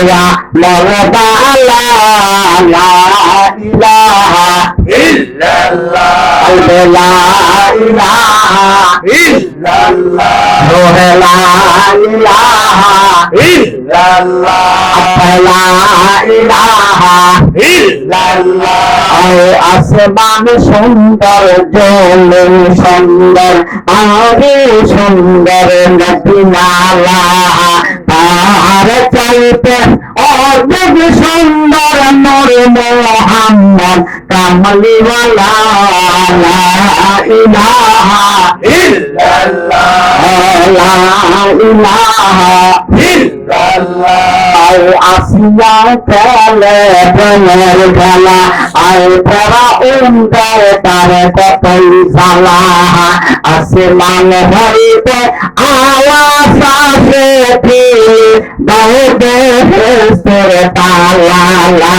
আছে মরবালা লা ইলাহা ইল্লাল্লাহ। লা ইলাহা ইল্লাল্লাহ লা ইলাহা ইল্লাল্লাহ লা ইলাহা ইল্লাল্লাহ আসমান সুন্দর জমিন সুন্দর আরে সুন্দর তার চাইতে অর্ধেক সুন্দর, নর মোহাম্মদ, কামলিওয়ালা ইলাহা ইল্লাল্লাহ। ইলাহা ইল্লাল্লাহ আসিয়া খেলে প্রেমের খেলা আর পরা উন্দায় তার কতই জ্বালা আসমান হইতে আওয়াজ আসে দাও দেহের তালা লা